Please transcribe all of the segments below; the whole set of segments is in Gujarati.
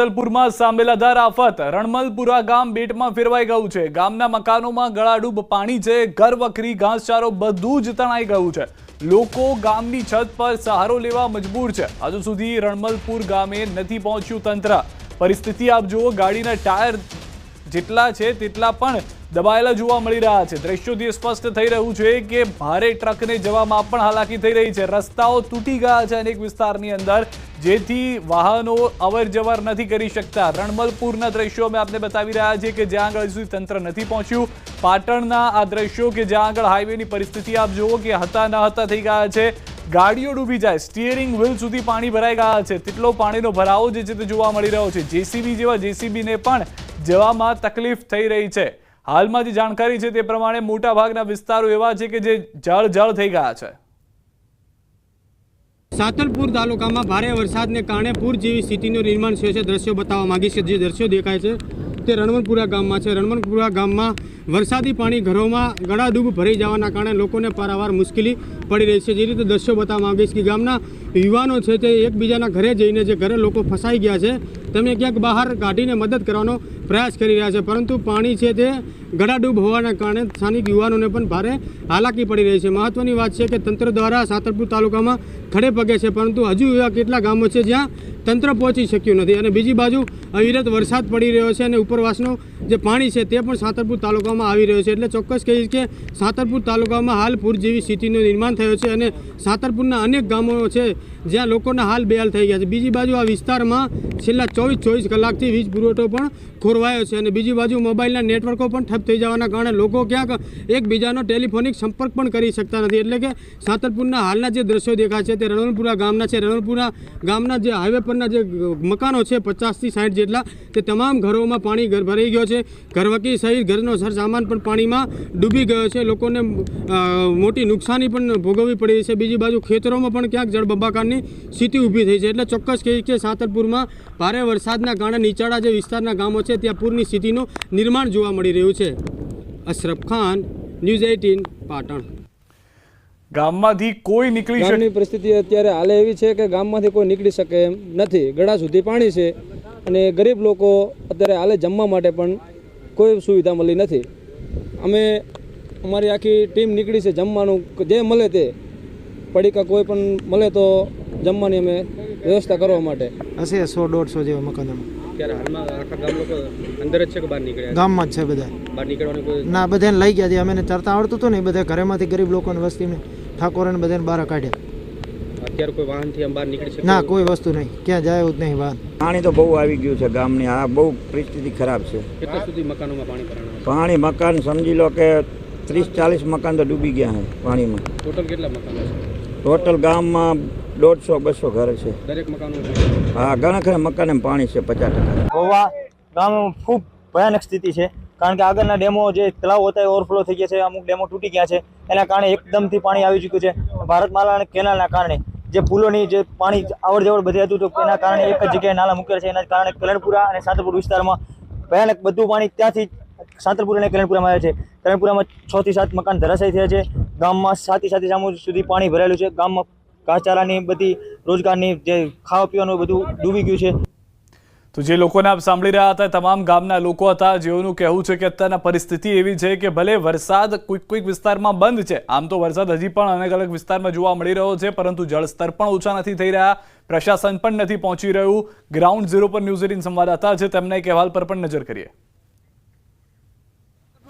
જલપુરમાં સાંભેલાધાર આફત. રણમલપુરા ગામ બેટમાં ફેરવાઈ ગયું છે. ગામના મકાનોમાં ગળાડૂબ પાણી છે. ઘર વખરી, ઘાસચારો બધું જ તણાઈ ગયું છે. લોકો ગામની છત પર સહારો લેવા મજબૂર છે. હજુ સુધી રણમલપુર ગામે નથી પહોંચ્યું તંત્ર. પરિસ્થિતિ આપ જુઓ, ગાડીના ટાયર જેટલા છે તેટલા પણ દબાયેલા જોવા મળી રહ્યા છે. દ્રશ્યોથી સ્પષ્ટ થઈ રહ્યું છે કે ભારે ટ્રકને જવામાં પણ હાલાકી થઈ રહી છે. રસ્તાઓ તૂટી ગયા છે અનેક વિસ્તારની અંદર, જેથી વાહનો અવર જવર નથી કરી શકતા. રણમલપુરના દ્રશ્યો અમે આપને બતાવી રહ્યા છીએ કે જ્યાં આગળ સુધી તંત્ર નથી પહોંચ્યું. પાટણના આ દ્રશ્યો કે જ્યાં આગળ હાઈવેની પરિસ્થિતિ આપ જુઓ કે હતા ન હતા થઈ ગયા છે. ગાડીઓ ડૂબી જાય સ્ટીયરિંગ વ્હીલ સુધી પાણી ભરાઈ ગયા છે. તેટલો પાણીનો ભરાવો જે છે તે જોવા મળી રહ્યો છે. જેસીબી જેવા જેસીબીને પણ જવામાં તકલીફ થઈ રહી છે. હાલમાં જે જાણકારી છે તે પ્રમાણે મોટા ભાગના વિસ્તારો એવા છે કે જે જળ જળ થઈ ગયા છે. સાતલપુર તાલુકામાં ભારે વરસાદને કારણે પૂર જેવી સ્થિતિનું નિર્માણ થયું છે. દ્રશ્યો બતાવવા માગી છે જે દ્રશ્યો દેખાય છે તે રણવણપુરા ગામમાં છે. રણવણપુરા ગામમાં વરસાદી પાણી ઘરોમાં ગળાડૂબ ભરાઈ જવાના કારણે લોકોને પારાવાર મુશ્કેલી પડી રહી છે. જે રીતે દ્રશ્યો બતાવવા માંગીશ કે ગામના યુવાનો છે તે એકબીજાના ઘરે જઈને જે ઘરે લોકો ફસાઈ ગયા છે, તેમને ક્યાંક બહાર કાઢીને મદદ કરવાનો પ્રયાસ કરી રહ્યા છે. પરંતુ પાણી છે તે ગળાડૂબ હોવાના કારણે સ્થાનિક યુવાનોને પણ ભારે હાલાકી પડી રહી છે. મહત્ત્વની વાત છે કે તંત્ર દ્વારા સાતરપુર તાલુકામાં ખડે પગે છે, પરંતુ હજુ એવા કેટલા ગામો છે જ્યાં તંત્ર પહોંચી શક્યું નથી. અને બીજી બાજુ અવિરત વરસાદ પડી રહ્યો છે અને ઉપરવાસનો જે પાણી છે તે પણ સાતરપુર તાલુકામાં આવી રહ્યો છે. એટલે ચોક્કસ કહીશ કે સાતરપુર તાલુકામાં હાલ પૂર જેવી સ્થિતિનું નિર્માણ થયું છે અને સાતરપુરના અનેક ગામો છે જ્યાં લોકોના હાલ બેહાલ થઈ ગયા છે. બીજી બાજુ આ વિસ્તારમાં છેલ્લા ચોવીસ ચોવીસ કલાકથી વીજ પુરવઠો પણ ખોરવાયો છે અને બીજી બાજુ મોબાઈલના નેટવર્કો પણ ઠપ થઈ જવાના કારણે લોકો ક્યાંક એકબીજાનો ટેલિફોનિક સંપર્ક પણ કરી શકતા નથી. એટલે કે સાતરપુરના હાલના જે દ્રશ્યો દેખાય છે તે રણવણપુરા ગામના છે. રણવણપુરા ગામના જે હાઈવે પરના જે મકાનો છે પચાસથી સાઠ જેટલા તે તમામ ઘરોમાં પાણી ભરાઈ ગયો છે. ઘરવકી સહિત ઘરનો સર સામાન પણ પાણીમાં ડૂબી ગયો છે. લોકોને મોટી નુકસાની પણ ભોગવવી પડી રહી છે. બીજી બાજુ ખેતરોમાં પણ ક્યાંક જળબંબાકારની સ્થિતિ ઊભી થઈ છે. એટલે ચોક્કસ કહીએ કે સાતરપુરમાં ભારે વરસાદના કારણે નીચાણા જે વિસ્તારના ગામો છે ત્યાં પૂરની સ્થિતિનું નિર્માણ જોવા મળી રહ્યું છે. Ashraf Khan news eighteen Patan. ગામમાંથી કોઈ નીકળી શકે ગામની પરિસ્થિતિ અત્યારે હાલે એવી છે કે ગામમાંથી કોઈ નીકળી શકે એમ નથી. ગળા સુધી પાણી છે અને ગરીબ લોકો અત્યારે હાલે જમવા માટે પણ કોઈ સુવિધા મળી નથી. અમે અમારી આખી ટીમ નીકળી છે જમવાનું. જે મળે તે. પડીકા કોઈ પણ મળે તો જમવાની અમે વ્યવસ્થા કરવા માટે. હશે સો દોઢસો જેવા મકાનમાં ત્યારે હાલમાં આખા ગામ લોકો અંદર જ છે કે બહાર નીકળ્યા? ગામમાં જ છે બધા. બહાર નીકળવાનું કોઈ ના બધાને લઈ ગયા છે. અમે તરતા આવડતું હતું ને એ બધા ઘરેમાંથી ગરીબ લોકોને વસ્તીને ઠાકોરને બધાને બહાર કાઢ્યા. અત્યારે કોઈ વાહનથી આમ બહાર નીકળી શકે ના કોઈ વસ્તુ નહીં. ક્યાં જાય એવું જ નહીં બહાર પાણી તો બહુ આવી ગયું છે ગામની. આ બહુ પરિસ્થિતિ ખરાબ છે. કેટલા સુધી મકાનોમાં પાણી પાણી મકાન સમજી લો કે ત્રીસ ચાલીસ મકાન તો ડૂબી ગયા છે પાણીમાં. ટોટલ કેટલા મકાન ટોટલ ગામમાં દોઢસો બસો ઘર છે. દરેક મકાન હા ઘણા ખરા મકાને પાણી છે પચાસ ટકા. ગોવા ગામમાં ખૂબ ભયાનક સ્થિતિ છે કારણ કે આગળના ડેમો જે તળાવ હતા એ ઓવરફ્લો થઈ ગયા છે અમુક ડેમો તૂટી ગયા છે એના કારણે એકદમથી પાણી આવી ચૂક્યું છે. ભારતમાલા અને કેનાલના કારણે જે પુલોની જે પાણી આવડ જવડ બધી હતું તો એના કારણે એક જ જગ્યાએ નાલા મૂક્યા છે એના કારણે કલણપુરા અને સાંતરપુર વિસ્તારમાં ભયાનક બધું પાણી ત્યાંથી સાંતરપુર અને કલ્યાણપુરામાં આવે છે. કલ્યાણપુરામાં છ થી સાત મકાન ધરાશાયી થયા છે. ગામમાં સાતથી સાતી સામુ સુધી પાણી ભરાયેલું છે. ગામમાં ઘાસચારાની બધી રોજગારની જે ખાવા પીવાનું બધું ડૂબી ગયું છે. તો જે લોકોને આપ સાંભળી રહ્યા હતા તમામ ગામના લોકો હતા જેઓનું કહેવું છે કે અત્યારના પરિસ્થિતિ એવી છે કે ભલે વરસાદ કોઈક કોઈક વિસ્તારમાં બંધ છે, આમ તો વરસાદ હજી પણ અલગ અલગ વિસ્તારમાં જોવા મળી રહ્યો છે, પરંતુ જળસ્તર પણ ઓછા નથી થઈ રહ્યા, પ્રશાસન પણ નથી પહોંચી રહ્યું. ગ્રાઉન્ડ ઝીરો પર ન્યૂઝ એટીન સંવાદદાતા છે, તેમના એક અહેવાલ પર પણ નજર કરીએ.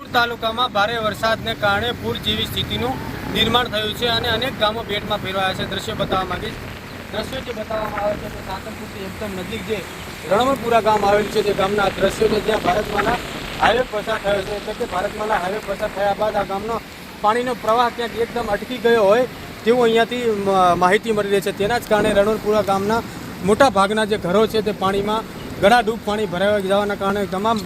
પૂર તાલુકામાં ભારે વરસાદને કારણે પૂર જેવી સ્થિતિનું નિર્માણ થયું છે અને અનેક ગામો બેટમાં ફેરવાયા છે. દ્રશ્યો બતાવવા માંગીશ. દ્રશ્યો જે બતાવવામાં આવે છે તો સાતલપુરથી એકદમ નજીક જે રણવણપુરા ગામ આવેલું છે તે ગામના દ્રશ્યો છે. જ્યાં ભારતમાંના હાઈવે પસાર થયો છે. એટલે કે ભારતમાંના હાઈવે પસાર થયા બાદ આ ગામનો પાણીનો પ્રવાહ ક્યાંક એકદમ અટકી ગયો હોય તેવું અહીંયાથી માહિતી મળી રહી છે. તેના જ કારણે રણવણપુરા ગામના મોટા ભાગના જે ઘરો છે તે પાણીમાં ગળાડૂબ પાણી ભરાઈ જવાના કારણે તમામ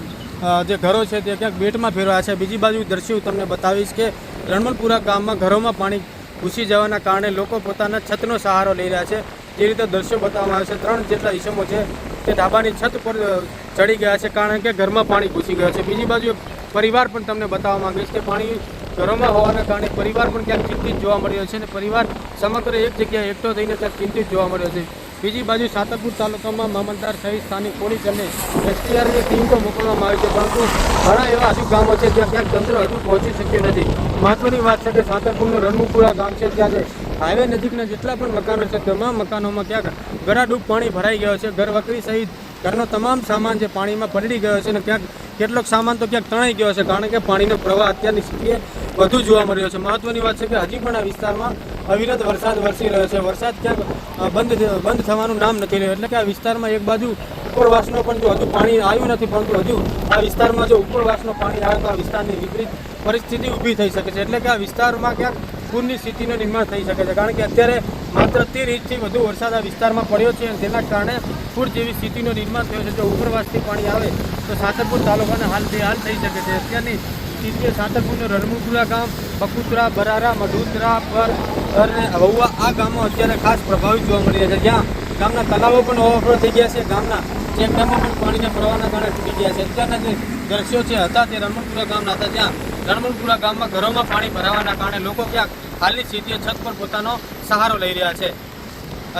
જે ઘરો છે તે ક્યાંક બેટમાં ફેરવાયા છે. બીજી બાજુ દર્શ્યું તમને બતાવીશ કે રણમલપુરા ગામમાં ઘરોમાં પાણી ઘૂસી જવાના કારણે લોકો પોતાના છતનો સહારો લઈ રહ્યા છે. જે રીતે દ્રશ્યો બતાવવામાં આવે છે, ત્રણ જેટલા ઈસમો છે તે ઢાબાની છત પર ચડી ગયા છે કારણ કે ઘરમાં પાણી ઘૂસી ગયો છે. બીજી બાજુ પરિવાર પણ તમને બતાવવા માંગીશ કે પાણી ઘરોમાં હોવાના કારણે પરિવાર પણ ક્યાંક ચિંતિત જોવા મળ્યો છે અને પરિવાર સમગ્ર એક જગ્યાએ એકઠો થઈને ક્યાંક ચિંતિત જોવા મળ્યો છે. બીજી બાજુ સાતરપુર તાલુકામાં મામલદાર સહિત સ્થાનિક પોલીસ અને એસટીઆરની ટીમ તો મોકલવામાં આવી છે, પરંતુ ઘણા એવા હજુ ગામો છે જ્યાં ક્યાંક તંત્ર હજુ પહોંચી શક્યું નથી. મહત્વની વાત છે કે સાતરપુરનું રણમુપુરા ગામ છે છે હાઈવે નજીકના જેટલા પણ મકાનો છે, તમામ મકાનોમાં ક્યાંક ગળાડૂબ પાણી ભરાઈ ગયો છે ઘર વકરી સહિત ઘરનો તમામ સામાન જે પાણીમાં પલળી ગયો છે અને ક્યાંક કેટલોક સામાન તો ક્યાંક તણાઈ ગયો છે, કારણ કે પાણીનો પ્રવાહ અત્યારની સ્થિતિએ વધુ જોવા મળ્યો છે. મહત્વની વાત છે કે હજી પણ આ વિસ્તારમાં અવિરત વરસાદ વરસી રહ્યો છે. વરસાદ ક્યાંક બંધ બંધ થવાનું નામ નથી રહ્યું. એટલે કે આ વિસ્તારમાં એક બાજુ ઉપરવાસનો પણ જો હજુ પાણી આવ્યું નથી, પરંતુ હજુ આ વિસ્તારમાં જો ઉપરવાસનો પાણી આવે તો આ વિસ્તારની વિપરીત પરિસ્થિતિ ઊભી થઈ શકે છે. એટલે કે આ વિસ્તારમાં ક્યાંક પૂરની સ્થિતિનું નિર્માણ થઈ શકે છે. કારણ કે અત્યારે માત્ર તેર ઇંચથી વધુ વરસાદ આ વિસ્તારમાં પડ્યો છે અને તેના કારણે પૂર જેવી સ્થિતિનું નિર્માણ થયું છે. જો ઉપરવાસથી પાણી આવે તો સાતરપુર તાલુકાને હાલ હાલ થઈ શકે છે. અત્યારની સ્થિતિએ સાતરપુરનું રણમુકુલા ગામ, બકુતરા, બરારા, મઢુતરા પર અને વહુવા આ ગામો અત્યારે ખાસ પ્રભાવિત જોવા મળી રહ્યા છે. જ્યાં ગામના તલાવો પણ ઓવરફ્લો થઈ ગયા છે. ગામના ચેકડેમો પણ પાણીના પ્રવાહના કારણે તૂટી ગયા છે. અત્યારના જે દ્રશ્યો છે, હતા તે રણમણપુરા ગામના હતા. જ્યાં રણમણપુરા ગામમાં ઘરોમાં પાણી ભરાવાના કારણે લોકો ક્યાંક હાલની સ્થિતિએ છત પર પોતાનો સહારો લઈ રહ્યા છે.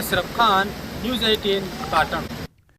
Ashraf Khan, news eighteen, Patan.